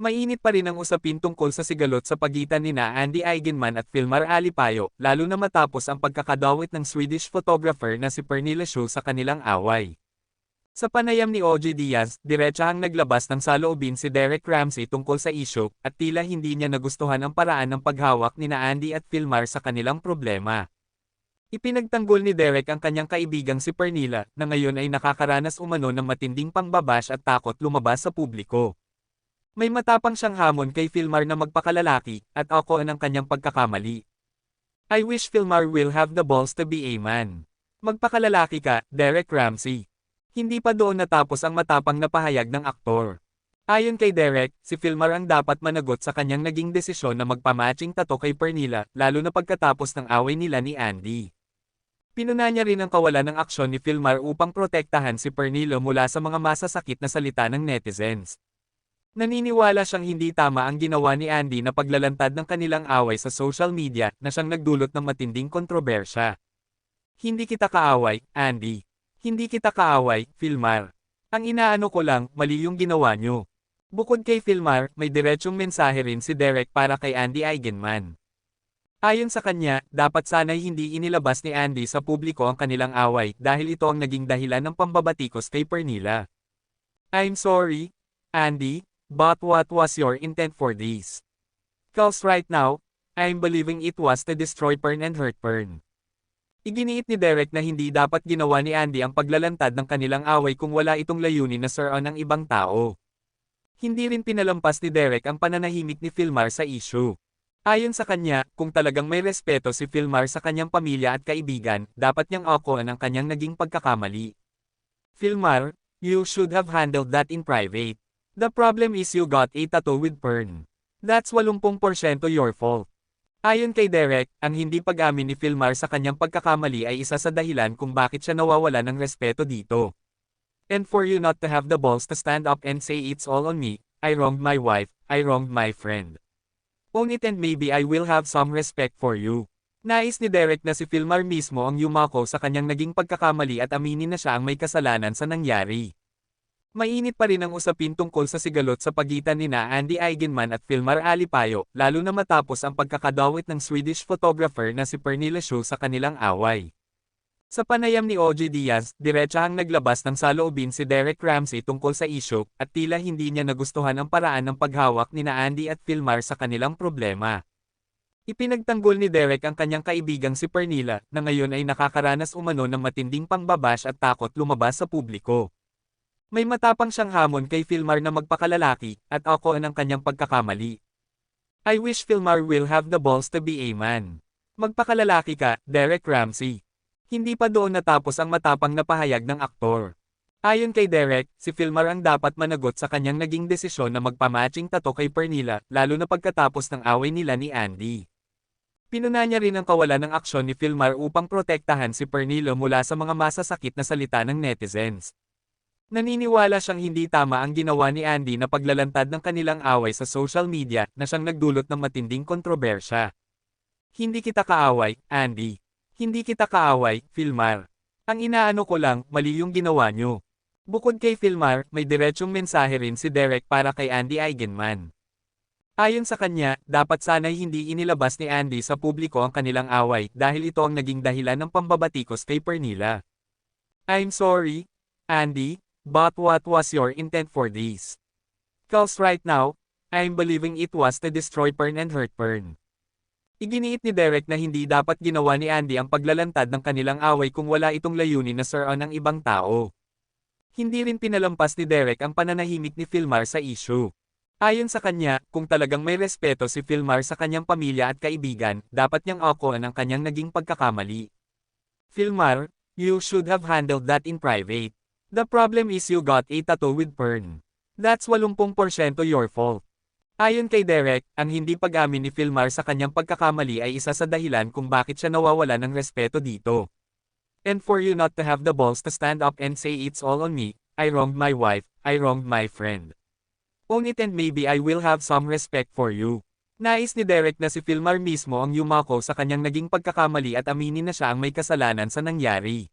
Mainit pa rin ang usapin tungkol sa sigalot sa pagitan nina Andy Eigenman at Filmar Alipayo, lalo na matapos ang pagkakadawit ng Swedish photographer na si Pernilla Schuh sa kanilang away. Sa panayam ni OG Diaz, diretsahang naglabas ng saloobin si Derek Ramsey tungkol sa issue, at tila hindi niya nagustuhan ang paraan ng paghawak nina Andy at Filmar sa kanilang problema. Ipinagtanggol ni Derek ang kanyang kaibigang si Pernilla, na ngayon ay nakakaranas umano ng matinding pangbabash at takot lumabas sa publiko. May matapang siyang hamon kay Filmar na magpakalalaki, at ako ang kanyang pagkakamali. I wish Filmar will have the balls to be a man. Magpakalalaki ka, Derek Ramsey. Hindi pa doon natapos ang matapang na pahayag ng aktor. Ayon kay Derek, si Filmar ang dapat managot sa kanyang naging desisyon na magpamatching tato kay Pernilla, lalo na pagkatapos ng away nila ni Andy. Pinuna niya rin ang kawalan ng aksyon ni Filmar upang protektahan si Pernilla mula sa mga masasakit na salita ng netizens. Naniniwala siyang hindi tama ang ginawa ni Andy na paglalantad ng kanilang away sa social media na siyang nagdulot ng matinding kontrobersya. Hindi kita kaaway, Andy. Hindi kita kaaway, Filmar. Ang inaano ko lang, mali yung ginawa nyo. Bukod kay Filmar, may diretsyong mensahe rin si Derek para kay Andy Eigenman. Ayon sa kanya, dapat sana'y hindi inilabas ni Andy sa publiko ang kanilang away dahil ito ang naging dahilan ng pambabatikos kay Pernilla. I'm sorry, Andy, But what was your intent for this? Cause right now, I'm believing it was to destroy Pern and hurt Pern. Iginiit ni Derek na hindi dapat ginawa ni Andy ang paglalantad ng kanilang away kung wala itong layunin na suran ng ibang tao. Hindi rin pinalampas ni Derek ang pananahimik ni Filmar sa issue. Ayon sa kanya, kung talagang may respeto si Filmar sa kanyang pamilya at kaibigan, dapat niyang akuan ang kanyang naging pagkakamali. Filmar, you should have handled that in private. The problem is you got a tattoo with Pern. That's 80% your fault. Ayon kay Derek, ang hindi pag-amin ni Filmar sa kanyang pagkakamali ay isa sa dahilan kung bakit siya nawawala ng respeto dito. And for you not to have the balls to stand up and say it's all on me, I wronged my wife, I wronged my friend. Own it and maybe I will have some respect for you. Nais ni Derek na si Filmar mismo ang yumako sa kanyang naging pagkakamali at aminin na siya ang may kasalanan sa nangyari. Mainit pa rin ang usapin tungkol sa sigalot sa pagitan nina Andy Eigenman at Filmar Alipayo, lalo na matapos ang pagkakadawit ng Swedish photographer na si Pernilla Schuh sa kanilang away. Sa panayam ni OG Diaz, diretsahang naglabas ng saloobin si Derek Ramsey tungkol sa issue, at tila hindi niya nagustuhan ang paraan ng paghawak ni na Andy at Filmar sa kanilang problema. Ipinagtanggol ni Derek ang kanyang kaibigang si Pernilla, na ngayon ay nakakaranas umano ng matinding pangbabash at takot lumabas sa publiko. May matapang siyang hamon kay Filmar na magpakalalaki, at ako ang kanyang pagkakamali. I wish Filmar will have the balls to be a man. Magpakalalaki ka, Derek Ramsey. Hindi pa doon natapos ang matapang na pahayag ng aktor. Ayon kay Derek, si Filmar ang dapat managot sa kanyang naging desisyon na magpamatching tato kay Pernilla, lalo na pagkatapos ng away nila ni Andy. Pinuna niya rin ang kawalan ng aksyon ni Filmar upang protektahan si Pernilla mula sa mga masasakit na salita ng netizens. Naniniwala siyang hindi tama ang ginawa ni Andy na paglalantad ng kanilang away sa social media na siyang nagdulot ng matinding kontrobersya. Hindi kita kaaway, Andy. Hindi kita kaaway, Filmar. Ang inaano ko lang, mali yung ginawa nyo. Bukod kay Filmar, may diretsyong mensahe rin si Derek para kay Andy Eigenman. Ayon sa kanya, dapat sana'y hindi inilabas ni Andy sa publiko ang kanilang away dahil ito ang naging dahilan ng pambabatikos kay Pernilla. I'm sorry, Andy, But what was your intent for this? Cause right now, I'm believing it was to destroy Pern and hurt Pern. Iginiit ni Derek na hindi dapat ginawa ni Andy ang paglalantad ng kanilang away kung wala itong layunin na suran ng ibang tao. Hindi rin pinalampas ni Derek ang pananahimik ni Filmar sa issue. Ayon sa kanya, kung talagang may respeto si Filmar sa kanyang pamilya at kaibigan, dapat niyang akuan ang kanyang naging pagkakamali. Filmar, you should have handled that in private. The problem is you got a tattoo with Pern. That's 80% your fault. Ayon kay Derek, ang hindi pag-amin ni Filmar sa kanyang pagkakamali ay isa sa dahilan kung bakit siya nawawala ng respeto dito. And for you not to have the balls to stand up and say it's all on me, I wronged my wife, I wronged my friend. Own it and maybe I will have some respect for you. Nais ni Derek na si Filmar mismo ang yumako sa kanyang naging pagkakamali at aminin na siya ang may kasalanan sa nangyari.